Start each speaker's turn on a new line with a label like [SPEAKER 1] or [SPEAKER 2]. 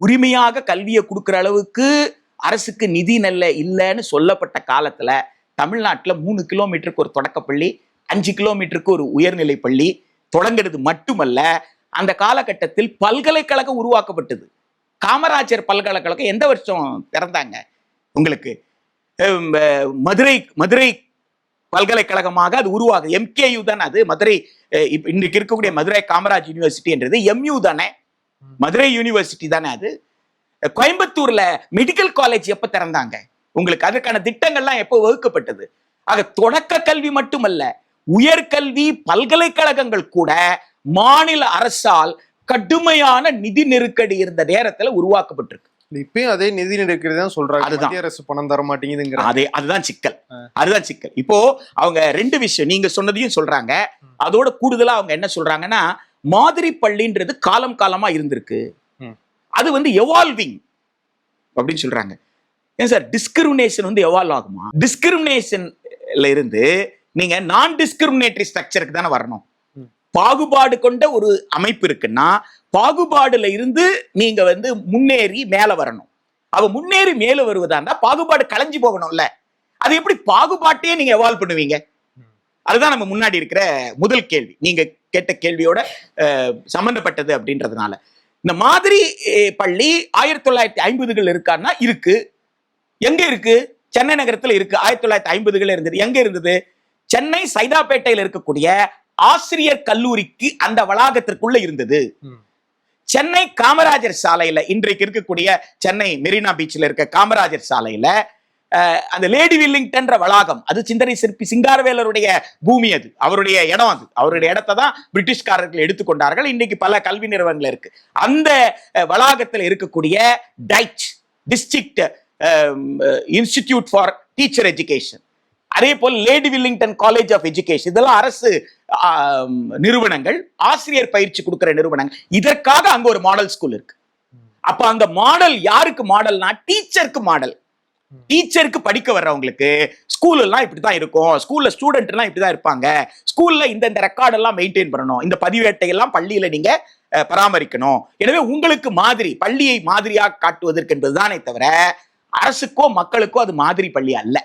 [SPEAKER 1] உரிமையாக கல்வியை கொடுக்குற அளவுக்கு அரசுக்கு நிதி நல்ல இல்லைன்னு சொல்லப்பட்ட காலத்துல தமிழ்நாட்டில் மூணு கிலோமீட்டருக்கு ஒரு தொடக்கப்பள்ளி அஞ்சு கிலோமீட்டருக்கு ஒரு உயர்நிலை பள்ளி தொடங்குறது மட்டுமல்ல அந்த காலகட்டத்தில் பல்கலைக்கழகம் உருவாக்கப்பட்டது. காமராஜர் பல்கலைக்கழகம் எந்த வருஷம் திறந்தாங்க? உங்களுக்கு மதுரை மதுரை பல்கலைக்கழகமாக அது உருவாகுது. எம்கேயு தானே அது? மதுரை இன்னைக்கு இருக்கக்கூடிய மதுரை காமராஜ் யூனிவர்சிட்டின்றது எம்யூ தானே? மதுரை யூனிவர்சிட்டி தானே அது? கோயம்புத்தூர்ல மெடிக்கல் காலேஜ் எப்ப திறந்தாங்க? உங்களுக்கு அதற்கான திட்டங்கள்லாம் எப்போ வகுக்கப்பட்டது? ஆக தொடக்க கல்வி மட்டுமல்ல உயர்கல்வி பல்கலைக்கழகங்கள் கூட மாநில அரசால் கடுமையான நிதி நெருக்கடி இருந்த நேரத்துல உருவாக்கப்பட்டிருக்கு.
[SPEAKER 2] இப்பயும் அதே நிதி நெருக்கடி தான் சொல்றாங்க.
[SPEAKER 1] அதுதான்.
[SPEAKER 2] அரசு பணம் தர மாட்டேங்குதுங்கிற
[SPEAKER 1] அதே அதுதான் சிக்கல். அதுதான் சிக்கல். இப்போ அவங்க ரெண்டு விஷயம் நீங்க சொன்னதையும் சொல்றாங்க. அதோட கூடுதலா அவங்க என்ன சொல்றாங்கன்னா மாதிரி பள்ளின்றது காலம் காலமா இருந்திருக்கு. அது வந்து எவால்விங் அப்படின்னு சொல்றாங்க. ஏன் சார்? டிஸ்கிரிமினேஷன் வந்து எவால்வ் ஆகுமா? டிஸ்கிரிமினேஷன்ல இருந்து நீங்க நான் டிஸ்கிரிமினேட்டரி ஸ்ட்ரக்சருக்கு தானே வரணும். பாகுபாடு கொண்ட ஒரு அமைப்பு இருக்குன்னா பாகுபாடுல இருந்து நீங்க வந்து முன்னேறி மேல வரணும். அவ முன்னேறி மேல வருவதா இருந்தா பாகுபாடு களைஞ்சு போகணும்ல. அது எப்படி பாகுபாட்டையே நீங்க எவால்வ் பண்ணுவீங்க? அதுதான் நம்ம முன்னாடி இருக்கிற முதல் கேள்வி. நீங்க கேட்ட கேள்வியோட சம்பந்தப்பட்டது அப்படின்றதுனால. இந்த மாதிரி பள்ளி ஆயிரத்தி தொள்ளாயிரத்தி ஐம்பதுகள் இருக்கான்னா இருக்கு. எங்க இருக்கு? சென்னை நகரத்துல இருக்கு. ஆயிரத்தி தொள்ளாயிரத்தி ஐம்பதுகள் இருந்தது. எங்க இருந்தது? சென்னை சைதாப்பேட்டையில் இருக்கக்கூடிய ஆசிரியர் கல்லூரிக்கு அந்த வளாகத்திற்குள்ள இருந்தது. சென்னை காமராஜர் சாலையில இன்றைக்கு இருக்கக்கூடிய சென்னை மெரினா பீச்ல இருக்க காமராஜர் சாலையில அந்த லேடி வில்லிங்டன்ற வளாகம் அது சிந்தனை சிற்பி சிங்காரவேலருடைய பூமி அது அவருடைய இடம் அது. அவருடைய இடத்தை தான் பிரிட்டிஷ்காரர்கள் எடுத்துக்கொண்டார்கள். இன்னைக்கு பல கல்வி நிறுவனங்கள் இருக்கு. அந்த வளாகத்தில் இருக்கக்கூடிய Dyche district institute for teacher education அதே போல் lady Willingdon college of education இதெல்லாம் அரசு நிறுவனங்கள் ஆசிரியர் பயிற்சி கொடுக்கிற நிறுவனங்கள். இதற்காக அங்க ஒரு மாடல் ஸ்கூல் இருக்கு. அப்ப அந்த மாடல் யாருக்கு மாடல்னா டீச்சருக்கு மாடல் டீச்சருக்கு படிக்க வர்றவங்களுக்கு ஸ்கூல் எல்லாம் இப்படிதான் இருக்கும். ஸ்கூல்ல ஸ்டூடெண்ட் எல்லாம் இப்படிதான் இருப்பாங்க. ஸ்கூல்ல இந்த இந்த ரெக்கார்ட் எல்லாம் மெயின்டைன் பண்ணணும். இந்த பதிவேட்டை எல்லாம் பள்ளியில நீங்க பராமரிக்கணும். எனவே உங்களுக்கு மாதிரி பள்ளியை மாதிரியாக காட்டுவதற்கு என்பதுதானே தவிர அரசுக்கோ மக்களுக்கோ அது மாதிரி பள்ளி அல்ல.